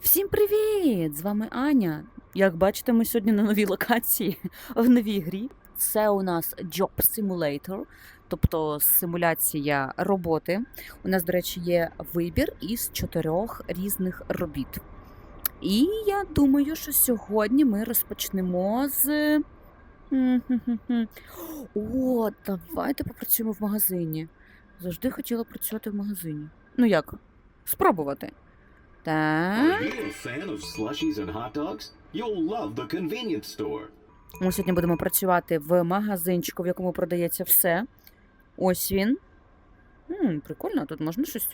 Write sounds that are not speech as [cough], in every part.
Всім привіт! З вами Аня. Як бачите, ми сьогодні на новій локації в новій грі. Це у нас Job Simulator, тобто симуляція роботи. У нас, до речі, є вибір із чотирьох різних робіт. І я думаю, що сьогодні ми розпочнемо з. О, давайте попрацюємо в магазині. Завжди хотіла працювати в магазині. Ну як? Спробувати. Так. Are you a fan of slushies and hot dogs? You'll love the convenience store. Ми сьогодні будемо працювати в магазинчику, в якому продається все. Ось він. М, прикольно, тут можна щось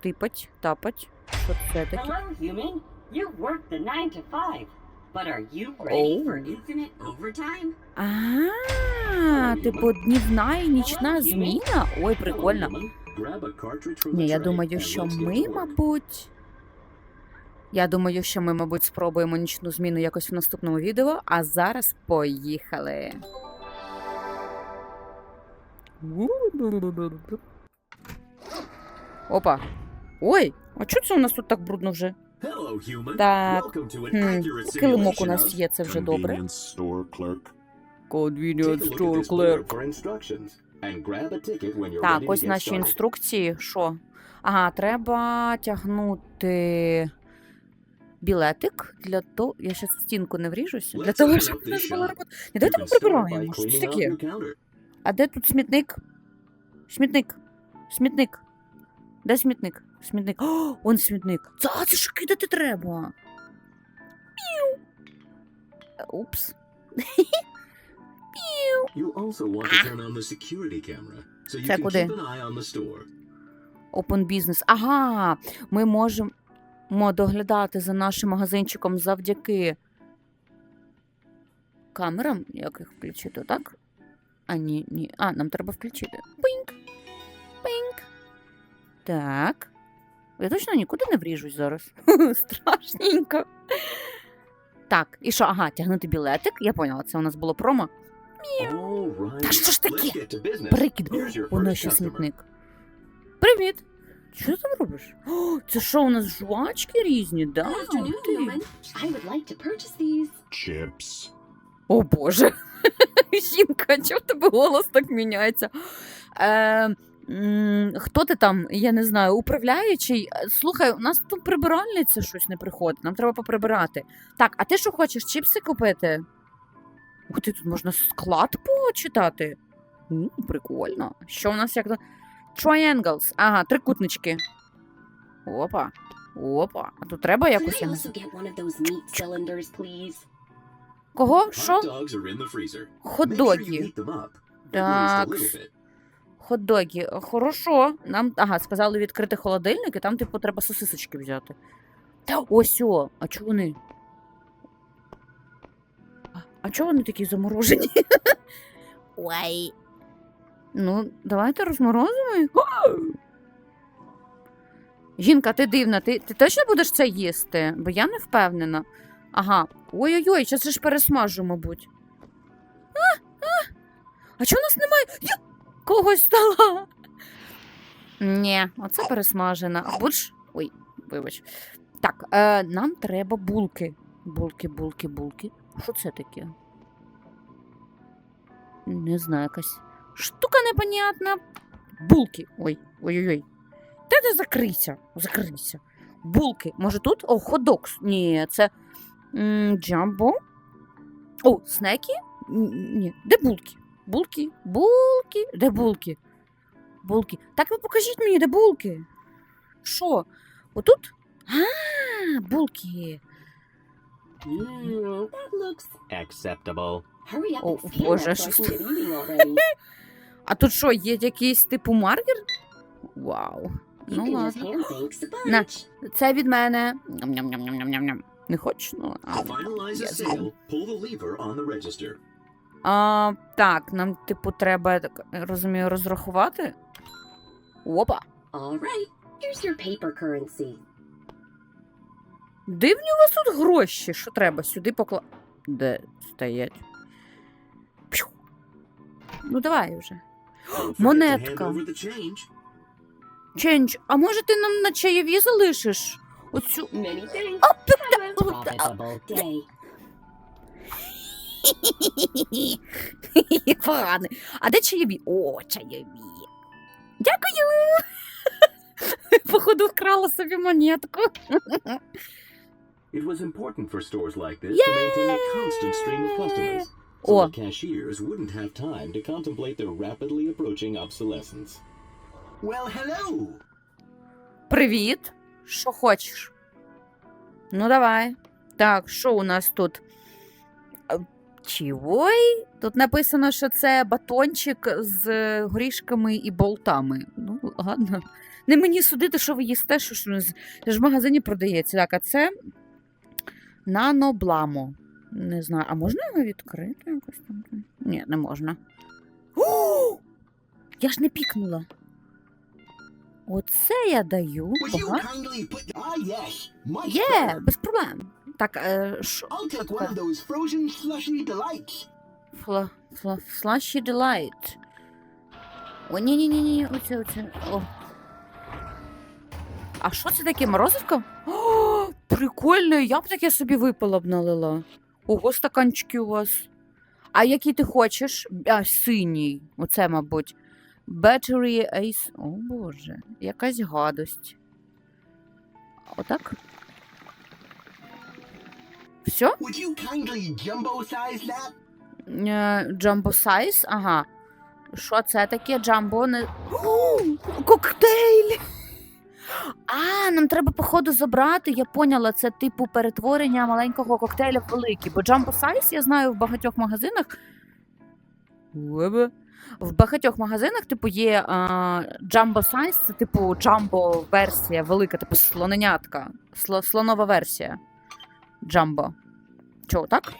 типать, тапать. Що це таке? Hello, human. You work the 9 to 5. But are you ready Oh. for infinite overtime? А, типу днівна і нічна зміна? Ой, прикольно. Ні, я думаю, що ми, мабуть. Я думаю, що ми, мабуть, спробуємо нічну зміну якось в наступному відео, а зараз поїхали. Опа. Ой, а чого це у нас тут так брудно вже? Hello, human. Так, Хм, килимок у нас є, це вже добре. Convenience store clerk. Так, ось наші інструкції. Що? Ага, треба тягнути білетик для того. Я зараз стінку не вріжуся. Для того, щоб у нас була робота. Ні, You давайте can ми прибираємо. Що це таке? А де тут смітник? Смітник. Смітник. Де смітник? Смітник. О, он смітник. Це, це ж кидати треба. Піу. Упс. [laughs] You also want to turn on the security camera so you Це can куди? keep an eye on the store. Open Business. Ага, ми можемо доглядати за нашим магазинчиком завдяки камерам. Як їх включити, так? А, ні, ні. А, нам треба включити. Пинк. Пинк. Так. Я точно нікуди не вріжусь зараз. [laughs] Страшненько. Так, і що? Ага, тягнути білетик. Я поняла, це у нас було промо. Right. Та що ж таке? Прикид. Воно ще смітник. Привіт! Що ти там робиш? О, це що, у нас жвачки різні, да? Chips. О Боже. [laughs] Жінка, чого в тебе голос так міняється? Е, м, хто ти там? Я не знаю, управляючий. Е, Слухай, у нас тут прибиральниця щось не приходить, нам треба поприбирати. Так, а ти що хочеш, чіпси купити? Ух ти, тут можна склад почитати. У, прикольно. Що у нас як то? Triangles. Ага, трикутнички. Опа. Опа. А тут треба якось. Кого? Що? Хот-доги. Так. Хот-доги. Хорошо. Нам, ага, сказали відкрити холодильник, і там, типу, треба сосисочки взяти. Та ось о, а чого вони? А, а чого вони такі заморожені? [laughs] Ой. Ну, давайте розморозимо. Жінка, ти дивна, ти, ти точно будеш це їсти? Бо я не впевнена. Ага. Ой-ой-ой, зараз ж пересмажу, мабуть. А, а, а чого нас немає? Я когось стала. Ні, оце пересмажена. Будж. Ой, вибач. Так, е, нам треба булки. Булки, булки, булки. Що це таке? Не знаю, якась штука непонятна. Булки. Ой, ой-ой-ой. Та ти закрийся, закрийся. Булки. Може тут? О, ходокс. Ні, це м, джамбо. О, снеки? Ні, де булки? Булки, булки, де булки? Булки. Так ви покажіть мені, де булки. Що? Отут? А, булки. That looks. Acceptable. Hurry up Oh, scan боже, що [laughs] А тут що, є якийсь типу маркер? Вау. Ну ладно. На. Це від мене. Ням-ням-ням-ням-ням-ням. Не хочеш? Ну, а, так, нам, типу, треба, так розумію, розрахувати. Опа. All here's your paper currency. Дивні у вас тут гроші. Що треба? Сюди покла. Де стоять? Пшу. Ну, давай вже. Монетка. Ченч, а може ти нам на чаєві залишиш? Оцю. Поганий. А де чайові? О, чайові. Дякую. Походу, вкрала собі монетку. It was important for stores like this to maintain a constant stream of customers, О. cashiers wouldn't have time to contemplate their rapidly approaching obsolescence. Well, hello! Привіт. Що хочеш? Ну, давай. Так, що у нас тут? А, Чівой? Тут написано, що це батончик з е, горішками і болтами. Ну, ладно. Не мені судити, що ви їсте, що ж, ж в магазині продається. Так, а це нанобламо. Не знаю, а можна його відкрити якось там? Ні, не можна. О! Я ж не пікнула. Оце я даю. Put? Ah, Є, без проблем. Так, е, delights. Фла, фла, Slushy Delight. О, ні, ні, ні, ні, оце, оце. О. А що це таке? Морозивка? О, прикольно, я б таке собі випила б налила. Ого, стаканчики у вас. А який ти хочеш? А, синій. Оце, мабуть. Battery Ace. О, Боже, якась гадость. Отак. Все? Would you kindly jumbo size that? Джамбо сайз, ага. Що це таке? Джамбо не. Коктейль! А, нам треба, походу, забрати. Я поняла, це типу перетворення маленького коктейля в великий. Бо джамбо сайз я знаю в багатьох магазинах. В багатьох магазинах, типу, є джамбо сайз, це типу джамбо версія велика, типу слоненятка. Сло- слонова версія. Джамбо. Чого, так?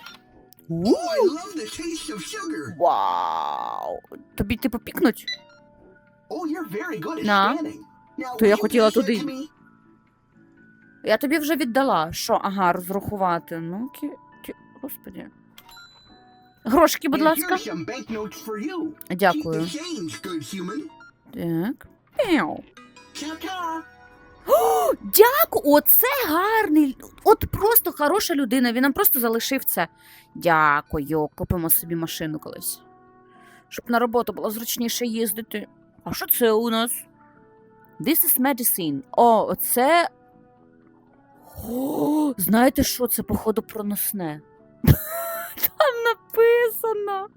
Вау! Тобі типу пікнуть? Oh, you're very good at На. scanning. То я хотіла туди. Я тобі вже віддала. Що? Ага, розрахувати. Ну, кі... кі... господі. Грошики, будь ласка. Дякую. Так. О, дякую! Оце гарний. От просто хороша людина. Він нам просто залишив це. Дякую. Купимо собі машину колись. Щоб на роботу було зручніше їздити. А що це у нас? This is medicine. О, оце. О, знаєте що? Це, походу, проносне. [laughs] Там написано.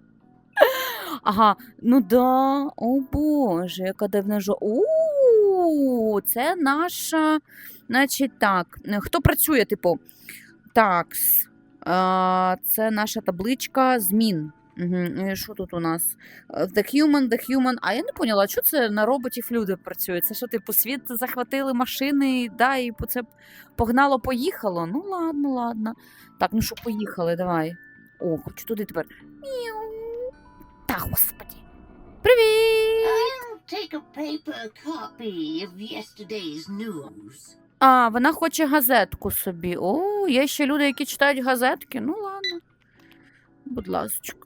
Ага, ну да. О Боже, яка дивна жо. У, це наша. Значить, так. Хто працює, типу? Такс. Це наша табличка змін. Угу. Що тут у нас? Е, The human, the human. А я не поняла, що це на роботів люди працюють? Це що, типу, світ захватили машини, да, і це погнало, поїхало? Ну, ладно, ладно. Так, ну що, поїхали, давай. О, хочу туди тепер. Мяу. Та господі. Привіт! Take a paper copy of yesterday's news. А, вона хоче газетку собі. О, є ще люди, які читають газетки. Ну ладно. Будь ласка.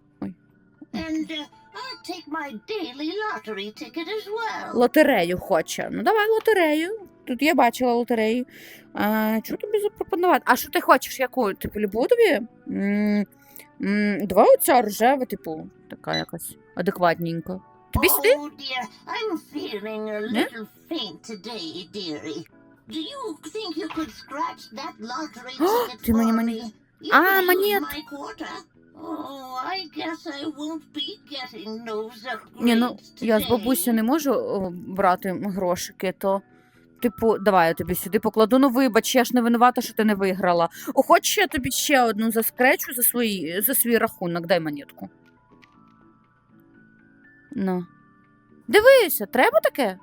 And uh, I'll take my daily lottery ticket as well. Лотерею хоче. Ну давай лотерею. Тут я бачила лотерею. А, що тобі запропонувати? А що ти хочеш? Яку? Типу, любу тобі? М, м, Давай оця рожева, типу, така якась адекватненька. Тобі сюди? Oh dear, I'm feeling a little faint today, dearie. Do you think you could scratch that lottery [gasps] ticket for me? You А, could use монет. my quarter. I guess I won't be getting those upgrades Ні, ну я з бабусі не можу о, брати грошики, то. Типу, давай я тобі сюди покладу. Ну вибач, я ж не винувата, що ти не виграла. О, хочеш, я тобі ще одну заскречу за, свої, за свій рахунок, дай монетку. Ну. Дивися, треба таке?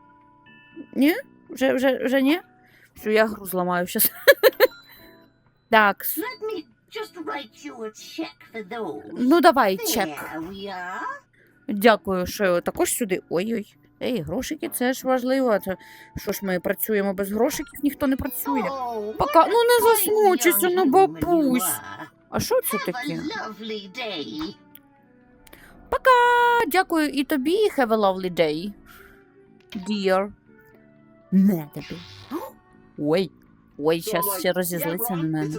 Ні? Вже, вже, вже ні? Що я гру зламаю щас. [laughs] Так. Let me just write you a check for those. Ну давай, чек. We are. Дякую, що також сюди. Ой-ой. Ей, грошики, це ж важливо. то Що ж ми працюємо без грошиків, ніхто не працює. Oh, Пока, ну не засмучуйся, ну бабусь. А що це таке? Пока! Дякую і тобі. Have a lovely day. Dear. Не тобі. [gasps] Ой. Ой, like, ще розізлиться на мене.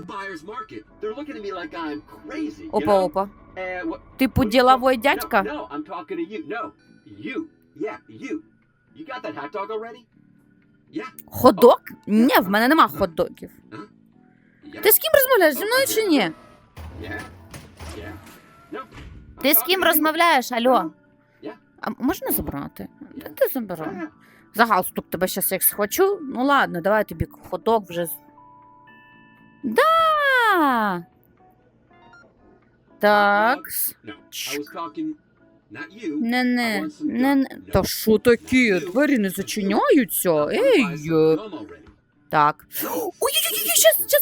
Опа, опа. Eh, Типу, no, дядька? Ходок? Ні, в мене нема хот-догів. Ти з ким розмовляєш? Зі мною чи ні? Ти з ким розмовляєш? Алло? А можна забрати? Ти забирай. За галстук тебе щас як схвачу. Ну ладно, давай тобі ходок вже. Да! Так. Не не. Не, не. Та що таке? Двері не зачиняються. Ей. already. Так. Ой-ой-ой, щас, щас?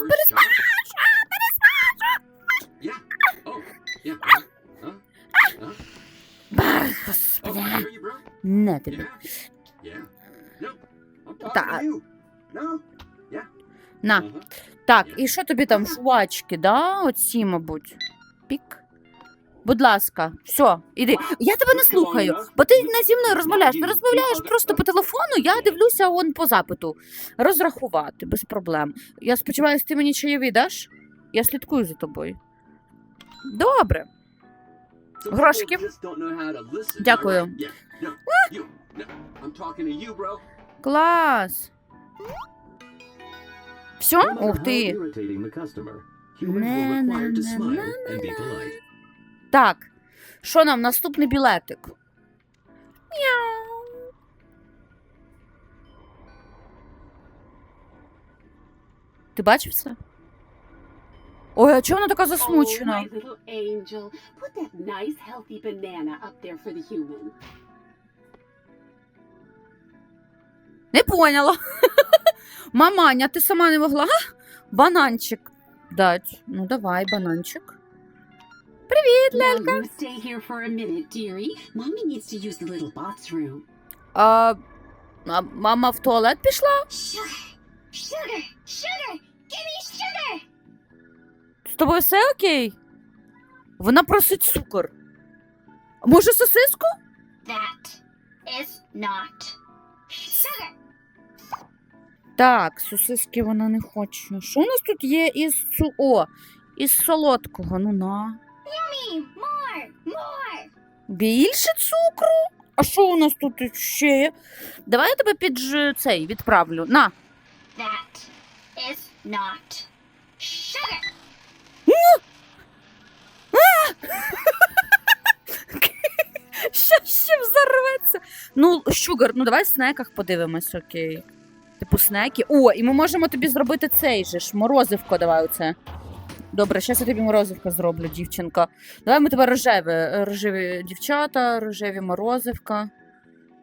Ба, Oh, Господи. I hear I'm talking Та- to you. No. На. Так, і що тобі там, жувачки, да? Оці, мабуть. Пік. Будь ласка, все, іди. Я тебе не слухаю, бо ти не зі мною розмовляєш. Ти розмовляєш просто по телефону, я дивлюся он по запиту. Розрахувати, без проблем. Я сподіваюся, ти мені чайові даш? Я слідкую за тобою. Добре. Listen, Дякую. Клас. Все? Ух ти. Так. Що нам? Наступний білетик. Мяу. Ти бачив це? Ой, а чого вона така Oh, засмучена? my Не поняла. [laughs] Маманя, ти сама не могла бананчик дать. Ну, давай, бананчик. Box room. А, а мама в туалет пішла? Sugar, sugar, sugar. Give me sugar. З тобою все окей? Вона просить цукор. Може, сосиску? That is not sugar. Так, сосиски вона не хоче. Що у нас тут є із цу... О, із солодкого? Ну на. Me, more, more. Більше цукру? А що у нас тут ще є? Давай я тебе під цей відправлю. На. That is not sugar. [laughs] Що ще взорветься? Ну, щугар, ну давай в снеках подивимось, окей. Типу снеки. О, і ми можемо тобі зробити цей же ж. Морозивко, давай оце. Добре, зараз я тобі морозивко зроблю, дівчинка. Давай ми тебе рожеві, рожеві дівчата, рожеві морозивка.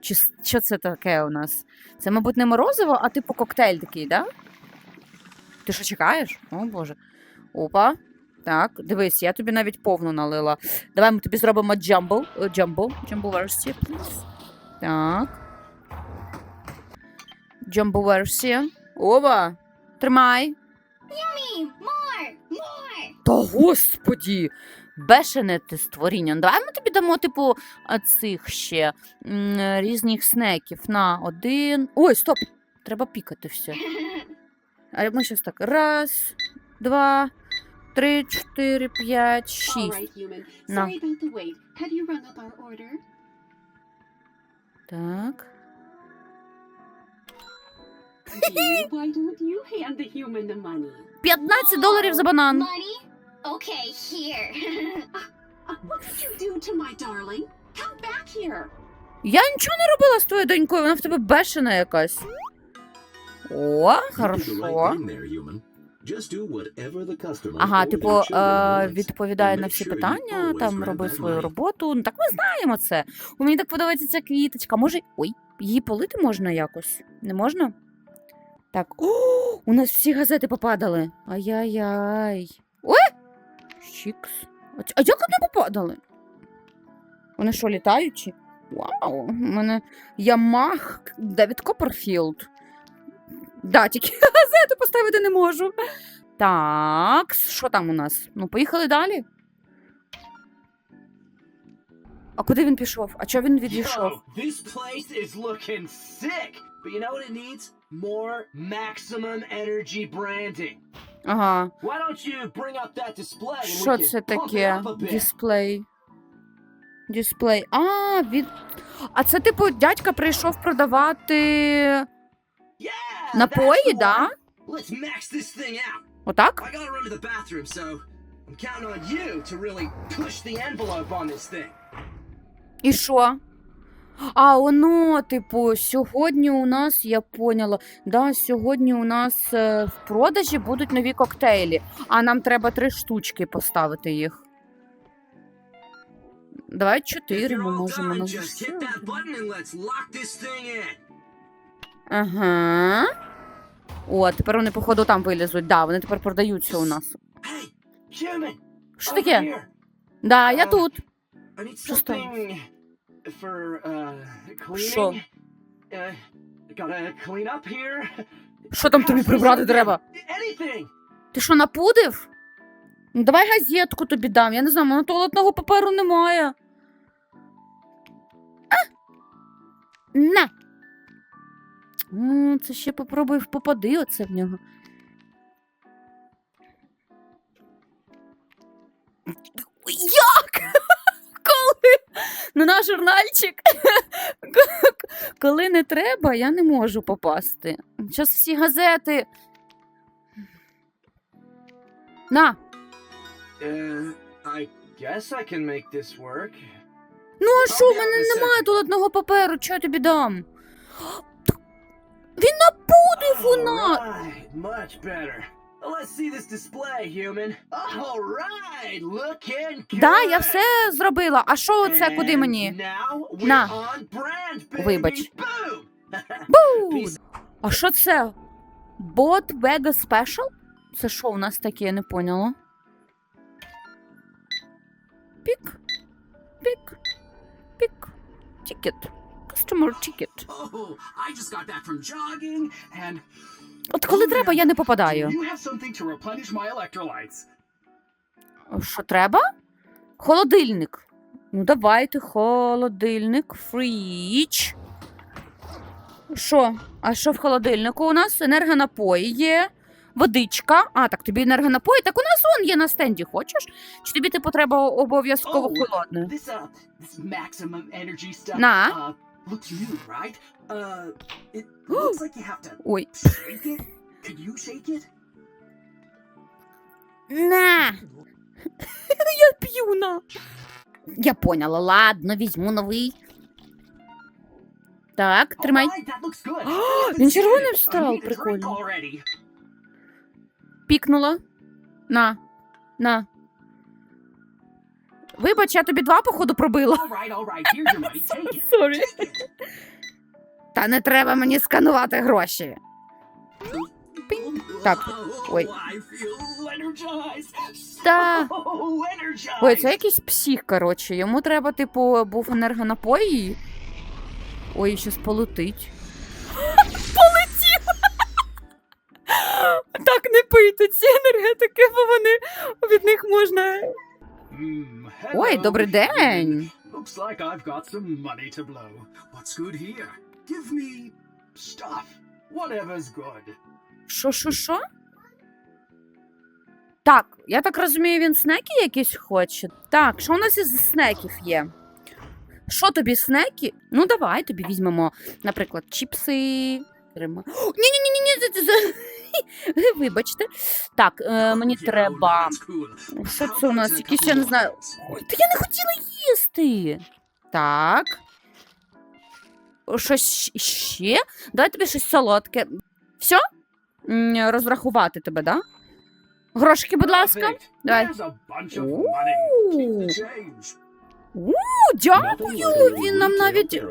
Чи що це таке у нас? Це, мабуть, не морозиво, а типу коктейль такий, да? Ти що чекаєш? О, Боже. Опа. Так, дивись, я тобі навіть повну налила. Давай ми тобі зробимо джамбо. Джамбо. Джамбо версія, please. Так. Джамбо версія. Оба. Тримай. Me, more, more. Та господі! Бешене ти створіння. Ну, Давай ми тобі дамо, типу, а, цих ще м, різних снеків. На один. Ой, стоп! Треба пікати все. А ми щас так. Раз, два, три, чотири, п'ять, All шість. right, human. No. Sorry about the wait. Have you rung up our order? Так. 15 доларів за банан. Okay, here. What did you do to my darling? Come back here. Я нічого не робила з твоєю донькою, вона в тебе бешена якась. О, хорошо. thing there, human. Just do whatever the customer Ага, типу, е, відповідає на всі питання, там grab роби свою роботу. Ну так ми знаємо це. У мені так подобається ця квіточка. Може, ой, її полити можна якось? Не можна? Так. О, [gasps] у нас всі газети попадали. Ай-яй-яй. Ой! Чікс. А, як вони попадали? Вони що, літаючі? Вау! У мене Ямах Девід Копперфілд. Да, тільки [laughs] газети поставити не можу. Так, що там у нас? Ну, поїхали далі. А куди він пішов? А чого він відійшов? Yo, this place is looking sick. But you know what it needs? More maximum energy branding. Ага. Why don't you bring up that display and Що we can це pump it таке? up a bit? Дисплей. Дисплей. А, він. А це, типу, дядька прийшов продавати Yeah, that's напої, the да? one. Let's max this thing out. Отак? I gotta run to the bathroom, so I'm counting on you to really push the envelope on this thing. І що? А, воно, типу, сьогодні у нас, я поняла, да, сьогодні у нас е, в продажі будуть нові коктейлі, а нам треба три штучки поставити їх. Давай чотири ми можемо на. Ага. О, тепер вони, походу, там вилізуть. Да, вони тепер продаються у нас. Що таке? Да, я Е, тут. Що? For uh, cleaning. Що? Uh, gotta clean up here. Що там тобі прибрати треба? Anything. Ти що, напудив? Ну, давай газетку тобі дам. Я не знаю, мене туалетного паперу немає. А! На. М, Це ще попробуй попади оце в нього. Як? Ну, на журнальчик. [laughs] Коли не треба, я не можу попасти. Зараз всі газети. На. Uh, I guess I can make this work. Ну а що, в мене немає second. туалетного паперу, що я тобі дам? Він напудив у нас! Alright, much better. Let's see this display, human. Alright, looking good. Да, я все зробила. А що оце куди мені? На. Вибач. Boom. Бу! Peace. А що це? Bot Vega Special? Це що у нас таке, я не поняла. Пік. Пік. Пік. Тікет. Customer ticket. Oh, I just got back from jogging and От коли треба, я не попадаю. electrolytes. Що треба? Холодильник. Ну, давайте, холодильник, фріч. Що? А що в холодильнику у нас? Енергонапої є, водичка. А, так тобі енергонапої? Так у нас он є на стенді, хочеш? Чи тобі типу треба обов'язково Oh, холодне? This uh this maximum energy stuff Nah. uh looks new, right? Uh it looks like you have to Ой. shake it. Could you shake it? На! Я п'ю на. Я поняла, ладно, візьму новий. Так, тримай. Alright, that looks good. О, Let's він see червоним it. I став, need a drink прикольно. already. Пікнула. На. На. Вибач, я тобі два походу пробила. [laughs] Та не треба мені сканувати гроші. Так, ой. Oh, energized. Та. Ой, це якийсь псих, коротше. Йому треба, типу, був енергонапой. і- Ой, щас полетить. [laughs] Полетів! [laughs] Так не пийте ці енергетики, бо вони від них можна. Ой, добрий день. Looks like I've got some money to blow. What's good here? Give me stuff. Whatever's good. Що, що, що? Так, я так розумію, він снеки якісь хоче. Так, що у нас із снеків є? Що тобі снеки? Ну, давай тобі візьмемо, наприклад, чіпси. [gasps] Ні, ні, ні, ні, ні, [laughs] вибачте. Так, е, мені треба. Що це у нас? Якісь, я не знаю. Ой, та я не хотіла їсти. Так. Щось ще? Давай тобі щось солодке. Все? М, Розрахувати тебе, да? Грошики, будь ласка. Давай. О, дякую. Він нам навіть,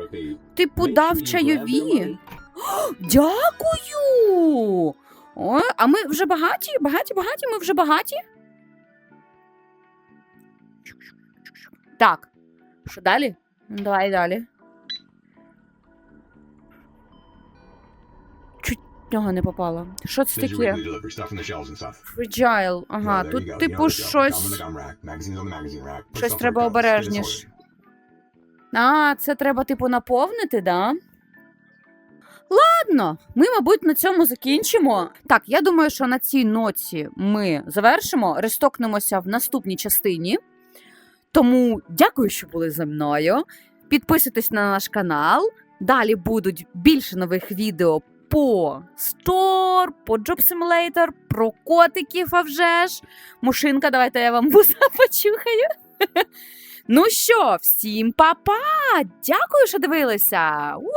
типу, дав чайові. [gasps] Дякую. О, а ми вже багаті? Багаті, багаті? Ми вже багаті? Так. Що далі? Ну, Давай далі. Чуть нього не попало. Що це таке? Fragile. Ага, тут типу щось. Щось треба обережніше. А, це треба, типу, наповнити, да? Ладно, ми, мабуть, на цьому закінчимо. Так, я думаю, що на цій ноці ми завершимо, рестокнемося в наступній частині. Тому дякую, що були зі мною. Підписуйтесь на наш канал. Далі будуть більше нових відео по Store, по Job Simulator, про котиків, а вже ж. Мушинка, давайте я вам вуса [laughs] почухаю. Ну що, всім па-па! Дякую, що дивилися! У!